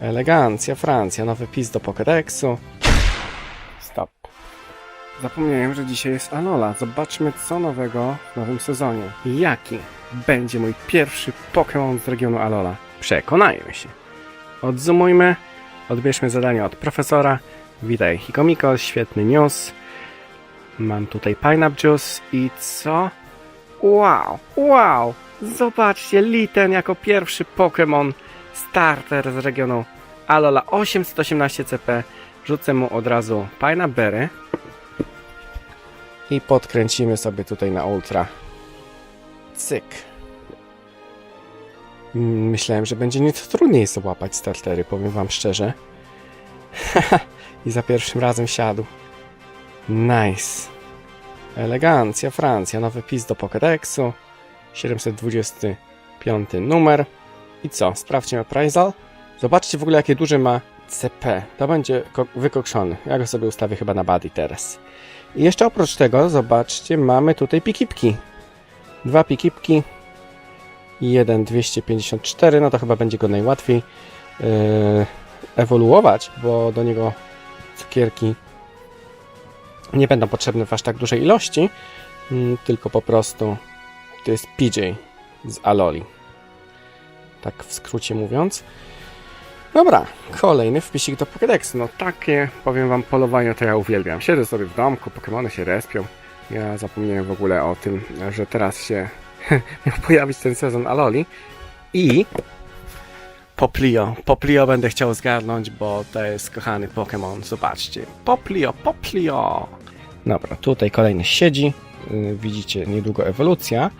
Elegancja, Francja, nowy pis do Pokédexu. Stop. Zapomniałem, że dzisiaj jest Alola. Zobaczmy, co nowego w nowym sezonie. Jaki będzie mój pierwszy Pokémon z regionu Alola? Przekonajmy się. Odzumujmy, odbierzmy zadanie od profesora. Witaj, Hikomiko, świetny news. Mam tutaj Pineapple Juice i co? Wow, wow! Zobaczcie, Litten jako pierwszy Pokémon starter z regionu Alola 818 CP. Rzucę mu od razu Pineapple i podkręcimy sobie tutaj na ultra. Cyk. Mm, Myślałem, że będzie nieco trudniej złapać startery, powiem wam szczerze. I za pierwszym razem siadł. Nice. Elegancja, Francja, nowy pis do Pokédexu. 725 numer. I co? Sprawdźmy appraisal. Zobaczcie w ogóle jakie duże ma CP. To będzie ko- wykokszony. Ja go sobie ustawię chyba na body teraz. I jeszcze oprócz tego, zobaczcie, mamy tutaj pikipki. Dwa pikipki. Jeden 254, no to chyba będzie go najłatwiej yy, ewoluować, bo do niego cukierki nie będą potrzebne w aż tak dużej ilości, mm, tylko po prostu to jest PJ z Aloli. Tak w skrócie mówiąc. Dobra, kolejny wpisik do Pokédexu. No takie, powiem wam, polowanie to ja uwielbiam. Siedzę sobie w domku, Pokémony się respią. Ja zapomniałem w ogóle o tym, że teraz się miał pojawić ten sezon Aloli. I Poplio. Poplio będę chciał zgarnąć, bo to jest kochany Pokémon. Zobaczcie. Poplio, Poplio. Dobra, tutaj kolejny siedzi. Yy, Widzicie, niedługo ewolucja.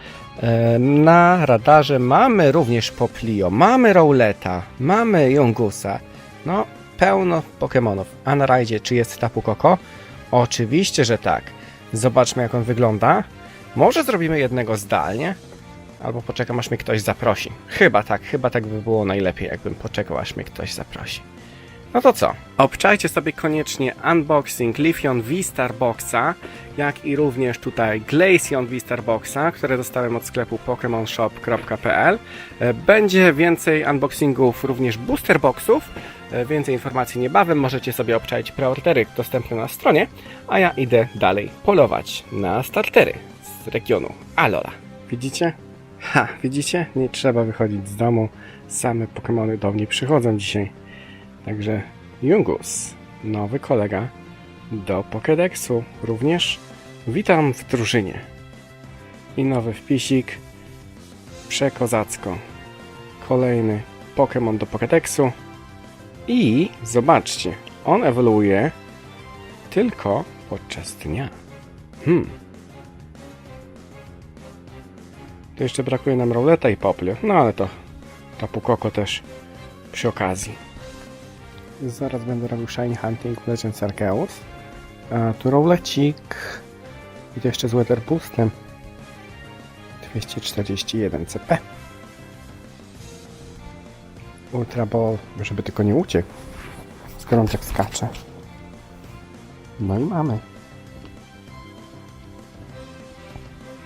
E, Na radarze mamy również Poplio, mamy Rowleta, mamy Jungusa. No, pełno Pokémonów. A na rajdzie, czy jest Tapu Koko? Oczywiście, że tak. Zobaczmy, jak on wygląda. Może zrobimy jednego zdalnie? Albo poczekam, aż mnie ktoś zaprosi. Chyba tak, chyba tak by było najlepiej, jakbym poczekał, aż mnie ktoś zaprosi. No to co? Obczajcie sobie koniecznie unboxing Lithion V-Star Boxa, jak i również tutaj Glaceon V-Star Boxa, które dostałem od sklepu pokemonshop.pl. E, Będzie więcej unboxingów, również booster boxów. E, Więcej informacji niebawem możecie sobie obczaić preordery dostępne na stronie, a ja idę dalej polować na startery z regionu Alola. Widzicie? Ha, widzicie? Nie trzeba wychodzić z domu. Same Pokémony do mnie przychodzą dzisiaj. Także Jungus, nowy kolega do Pokédexu również. Witam w drużynie. I nowy wpisik. Przekozacko. Kolejny Pokémon do Pokédexu. I zobaczcie, on ewoluuje tylko podczas dnia. Hmm. To jeszcze brakuje nam Rowleta i Poplio. No ale to Tapu Koko też przy okazji. Zaraz będę robił Shiny Hunting w Legends Arceus. A tu Rowlecik. I to jeszcze z Weather Boostem. 241 CP. Ultra Ball, żeby tylko nie uciekł. Skoro on tak skacze. No i mamy.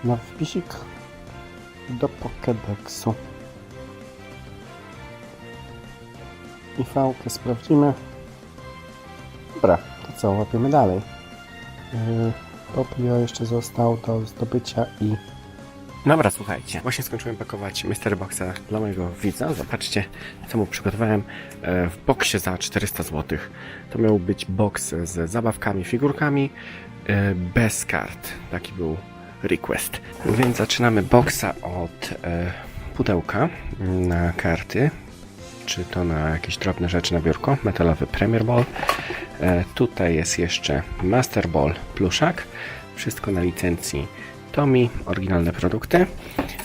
Na wpisik do Pokédexu. I fałkę sprawdzimy. Dobra, to co, łapiemy dalej. Yy, Poplio jeszcze został do zdobycia i... Dobra, słuchajcie, właśnie skończyłem pakować Mystery Boxa dla mojego widza. Zobaczcie, co mu przygotowałem e, w boksie za 400 zł. To miał być box z zabawkami, figurkami, e, bez kart. Taki był request. Więc zaczynamy boxa od e, pudełka na karty czy to na jakieś drobne rzeczy na biurko. Metalowy Premier Ball. E, tutaj jest jeszcze Master Ball pluszak. Wszystko na licencji Tomi, oryginalne produkty.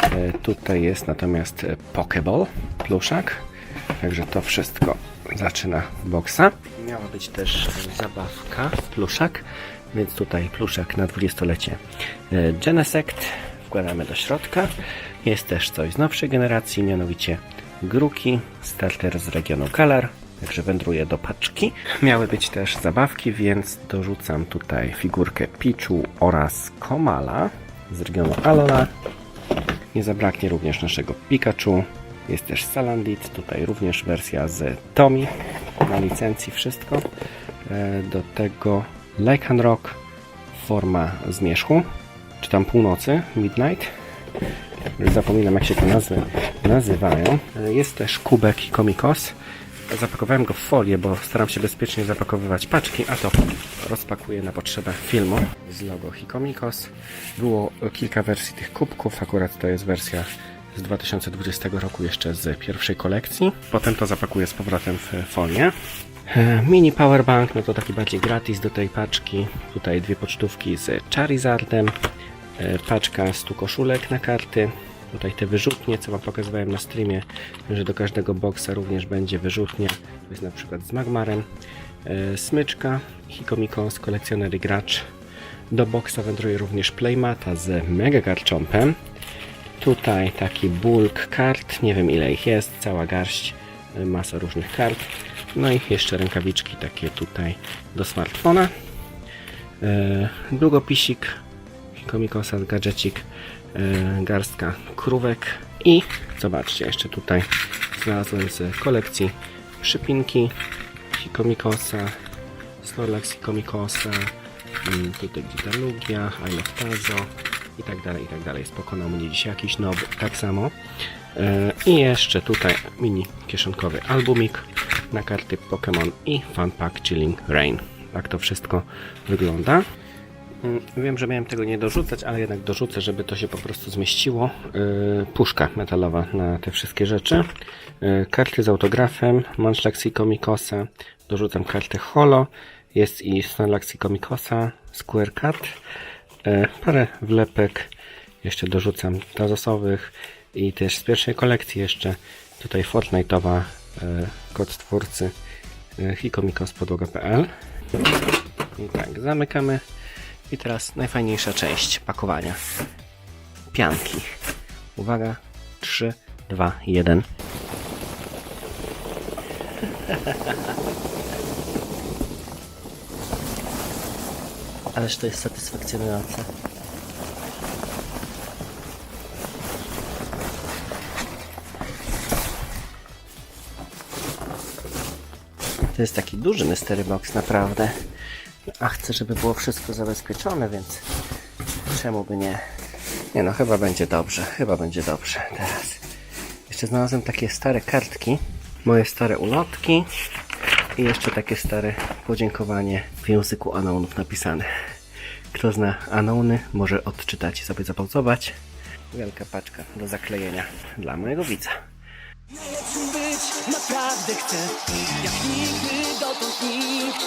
E, tutaj jest natomiast Pokeball pluszak. Także to wszystko zaczyna boxa. Miała być też zabawka pluszak, więc tutaj pluszak na 20-lecie e, Genesect. Wkładamy do środka. Jest też coś z nowszej generacji, mianowicie Gruki, starter z regionu Galar, także wędruje do paczki. Miały być też zabawki, więc dorzucam tutaj figurkę Pichu oraz Komala z regionu Alola. Nie zabraknie również naszego Pikachu Jest też Salandit, tutaj również wersja z Tomi, na licencji wszystko. E, Do tego Lycan Rock, forma zmierzchu, czy tam północy, Midnight. Już zapominam jak się te nazwy nazywają. E, Jest też kubek komikos. Zapakowałem go w folię, bo staram się bezpiecznie zapakowywać paczki, a to rozpakuję na potrzebę filmu z logo Hikomikos. Było kilka wersji tych kubków, akurat to jest wersja z 2020 roku jeszcze z pierwszej kolekcji. Potem to zapakuję z powrotem w folię. E, Mini powerbank, no to taki bardziej gratis do tej paczki. Tutaj dwie pocztówki z Charizardem, paczka 100 koszulek na karty. Tutaj te wyrzutnie, co Wam pokazywałem na streamie, że do każdego boksa również będzie wyrzutnia. To jest na przykład z Magmarem. E, Smyczka, Hikomikos, kolekcjoner i gracz. Do boksa wędruje również Playmata z Mega Garchompem. Tutaj taki bulk kart, nie wiem ile ich jest, cała garść, y, masa różnych kart. No i jeszcze rękawiczki takie tutaj do smartfona. E, Długopisik, komikosa, gadżecik, e, garstka krówek i zobaczcie, jeszcze tutaj znalazłem z kolekcji przypinki Hikomikosa, Snorlax Hikomikosa, mm, tutaj Gitalugia, I Love Tazo i tak dalej, i tak dalej. Pokonał mnie dzisiaj jakiś nowy, tak samo. E, I jeszcze tutaj mini kieszonkowy albumik na karty Pokémon i Fun Pack Chilling Rain. Tak to wszystko wygląda. Mm, Wiem, że miałem tego nie dorzucać, ale jednak dorzucę, żeby to się po prostu zmieściło. Yy, puszka metalowa na te wszystkie rzeczy. Yy, karty z autografem, Munchlax i Komikosa. Dorzucam kartę Holo. Jest i Snorlax i Komikosa, Square Card. Yy, parę wlepek. Jeszcze dorzucam tazosowych i też z pierwszej kolekcji jeszcze tutaj Fortnite'owa kod twórcy hikomikospodłoga.pl I tak, zamykamy. I teraz najfajniejsza część pakowania. Pianki. Uwaga. 3, 2, 1. Ależ to jest satysfakcjonujące. To jest taki duży mystery box, naprawdę. A chcę, żeby było wszystko zabezpieczone, więc czemu by nie? Nie no, chyba będzie dobrze. Chyba będzie dobrze teraz. Jeszcze znalazłem takie stare kartki. Moje stare ulotki. I jeszcze takie stare podziękowanie w języku Anonów napisane. Kto zna Anony, może odczytać i sobie zapauzować. Wielka paczka do zaklejenia dla mojego widza. Być naprawdę chcę Jak nigdy dotąd nikt